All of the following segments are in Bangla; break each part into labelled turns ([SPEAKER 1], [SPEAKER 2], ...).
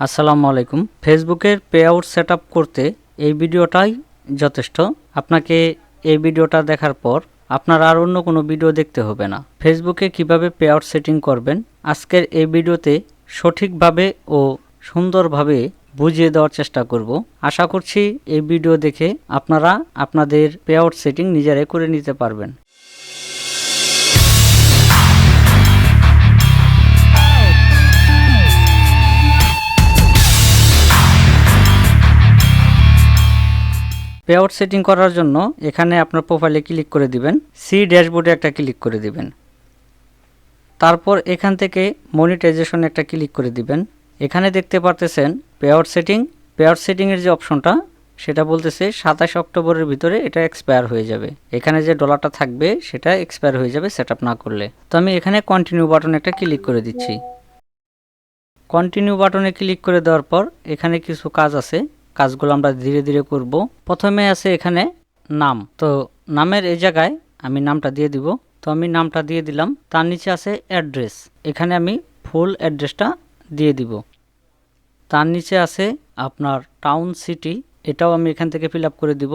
[SPEAKER 1] আসসালামু আলাইকুম। ফেসবুকের পে আউট সেট করতে এই ভিডিওটাই যথেষ্ট। আপনাকে এই ভিডিওটা দেখার পর আপনার আর অন্য কোনো ভিডিও দেখতে হবে না। ফেসবুকে কীভাবে পে আউট সেটিং করবেন, আজকের এই ভিডিওতে সঠিকভাবে ও সুন্দরভাবে বুঝিয়ে দেওয়ার চেষ্টা করব। আশা করছি এই ভিডিও দেখে আপনারা আপনাদের পে আউট সেটিং নিজেরাই করে নিতে পারবেন। পে আউট সেটিং করার জন্য এখানে আপনার প্রোফাইলে ক্লিক করে দিবেন। সি ড্যাশবোর্ডে একটা ক্লিক করে দিবেন। তারপর এখান থেকে মনিটাইজেশন একটা ক্লিক করে দিবেন। এখানে দেখতে পারতেছেন pay out setting pay out সেটিংয়ের যে অপশনটা সেটা বলতেছে সাতাশ অক্টোবরের ভিতরে এটা এক্সপায়ার হয়ে যাবে। এখানে যে ডলারটা থাকবে, সেটা এক্সপায়ার হয়ে যাবে সেট না করলে। তো আমি এখানে কন্টিনিউ বাটন একটা ক্লিক করে দিচ্ছি। কন্টিনিউ বাটনে ক্লিক করে দেওয়ার পর এখানে কিছু কাজ আছে। কাজগুলো আমরা ধীরে ধীরে করব। প্রথমে আছে এখানে নাম। তো নামের এই জায়গায় আমি নামটা দিয়ে দিব। তো আমি নামটা দিয়ে দিলাম। তার নিচে আছে অ্যাড্রেস। এখানে আমি ফুল অ্যাড্রেসটা দিয়ে দিব। তার নিচে আছে আপনার টাউন সিটি। এটাও আমি এখান থেকে ফিল করে দিব।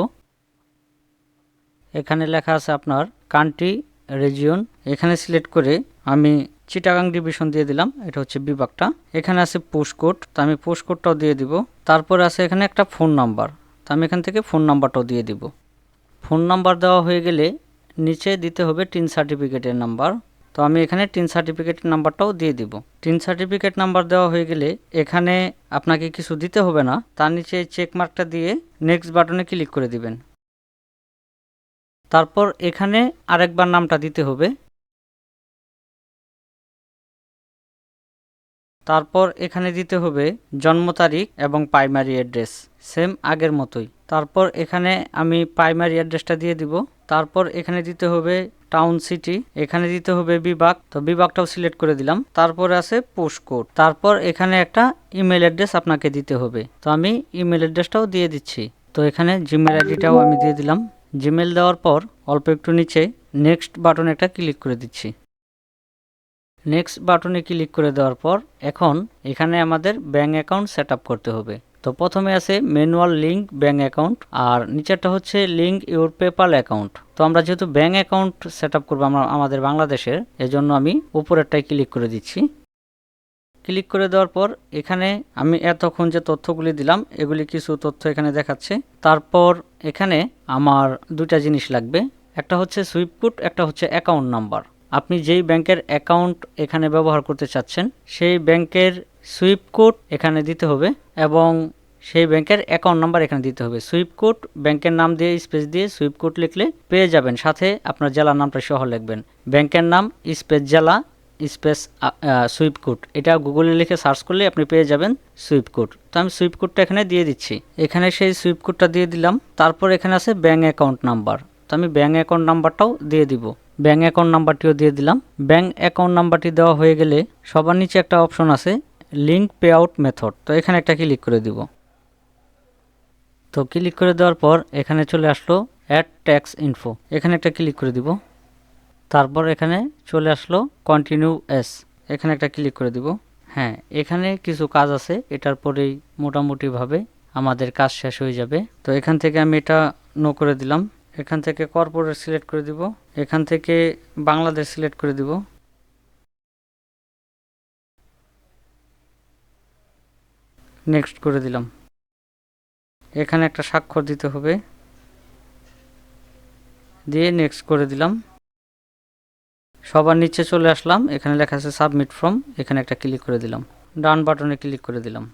[SPEAKER 1] এখানে লেখা আছে আপনার কান্ট্রি, রেজিয়ন। এখানে সিলেক্ট করে আমি চিটাগাং ডিভিশন দিয়ে দিলাম, এটা হচ্ছে বিভাগটা। এখানে আছে পোস্ট কোড, তো আমি পোস্ট কোডটাও দিয়ে দিব। তারপরে আছে এখানে একটা ফোন নাম্বার, তো আমি এখান থেকে ফোন নাম্বারটাও দিয়ে দিব। ফোন নাম্বার দেওয়া হয়ে গেলে নিচে দিতে হবে টিন সার্টিফিকেটের নাম্বার। তো আমি এখানে টিন সার্টিফিকেটের নাম্বারটাও দিয়ে দিব। টিন সার্টিফিকেট নাম্বার দেওয়া হয়ে গেলে এখানে আপনাকে কিছু দিতে হবে না, তার নিচে চেক মার্কটা দিয়ে নেক্সট বাটনে ক্লিক করে দিবেন। তারপর এখানে আরেকবার নামটা দিতে হবে। তারপর এখানে দিতে হবে জন্ম তারিখ এবং প্রাইমারি অ্যাড্রেস সেম আগের মতোই। তারপর এখানে আমি প্রাইমারি অ্যাড্রেসটা দিয়ে দিব। তারপর এখানে দিতে হবে টাউন সিটি এখানে দিতে হবে বিভাগ। তো বিভাগটাও সিলেক্ট করে দিলাম। তারপরে আছে পোস্ট কোড তারপর এখানে একটা ইমেল অ্যাড্রেস আপনাকে দিতে হবে। তো আমি ইমেল অ্যাড্রেসটাও দিয়ে দিচ্ছি। তো এখানে জিমেল আইডিটাও আমি দিয়ে দিলাম। জিমেল দেওয়ার পর অল্প একটু নিচে নেক্সট বাটনে একটা ক্লিক করে দিচ্ছি। নেক্সট বাটনে ক্লিক করে দেওয়ার পর এখন এখানে আমাদের ব্যাঙ্ক অ্যাকাউন্ট সেট করতে হবে। তো প্রথমে আছে ম্যানুয়াল লিঙ্ক ব্যাঙ্ক অ্যাকাউন্ট আর নিচেরটা হচ্ছে লিঙ্ক ইউর পেপাল অ্যাকাউন্ট তো আমরা যেহেতু ব্যাঙ্ক অ্যাকাউন্ট সেট আপ করব আমরা, আমাদের বাংলাদেশের, এজন্য আমি উপরেরটাই ক্লিক করে দিচ্ছি। ক্লিক করে দেওয়ার পর এখানে আমি এতক্ষণ যে তথ্যগুলি দিলাম, এগুলি কিছু তথ্য এখানে দেখাচ্ছে। তারপর এখানে আমার দুইটা জিনিস লাগবে। একটা হচ্ছে সুইপকুট একটা হচ্ছে অ্যাকাউন্ট নাম্বার আপনি যেই ব্যাংকের অ্যাকাউন্ট এখানে ব্যবহার করতে চাচ্ছেন, সেই ব্যাংকের সুইপ কোড এখানে দিতে হবে এবং সেই ব্যাংকের অ্যাকাউন্ট নাম্বার এখানে দিতে হবে। সুইপ কোড ব্যাংকের নাম দিয়ে স্পেস দিয়ে সুইপ কোড লিখলে পেয়ে যাবেন। সাথে আপনার জেলার নামটা সহ লিখবেন। ব্যাংকের নাম, স্পেস জেলা, স্পেস সুইপ কোড। এটা গুগলে লিখে সার্চ করলে আপনি পেয়ে যাবেন সুইপ কোড। তো আমি সুইপ কোডটা এখানে দিয়ে দিচ্ছি। এখানে সেই সুইপ কোডটা দিয়ে দিলাম। তারপর এখানে আছে ব্যাঙ্ক অ্যাকাউন্ট নাম্বার। তো আমি ব্যাঙ্ক অ্যাকাউন্ট নাম্বারটাও দিয়ে দিব। ব্যাঙ্ক অ্যাকাউন্ট নাম্বারটিও দিয়ে দিলাম। ব্যাঙ্ক অ্যাকাউন্ট নাম্বারটি দেওয়া হয়ে গেলে সবার নিচে একটা অপশন আছে লিঙ্ক পে আউট মেথড। তো এখানে একটা ক্লিক করে দিব। তো ক্লিক করে দেওয়ার পর এখানে চলে আসলো অ্যাড ট্যাক্স ইনফো। এখানে একটা ক্লিক করে দিব। তারপর এখানে চলে আসলো কন্টিনিউ এস। এখানে একটা ক্লিক করে দিব। হ্যাঁ এখানে কিছু কাজ আছে, এটার পরেই মোটামুটিভাবে আমাদের কাজ শেষ হয়ে যাবে। তো এখান থেকে আমি এটা নো করে দিলাম। এখান থেকে কর্পোরেট সিলেক্ট করে দিব। এখান থেকে বাংলাদেশ সিলেক্ট করে দিব। নেক্সট করে দিলাম। এখানে একটা স্বাক্ষর দিতে হবে। দিয়ে নেক্সট করে দিলাম। সবার নিচে চলে আসলাম। এখানে লেখা আছে সাবমিট ফর্ম এখানে একটা ক্লিক করে দিলাম। ডান বাটনে ক্লিক করে দিলাম।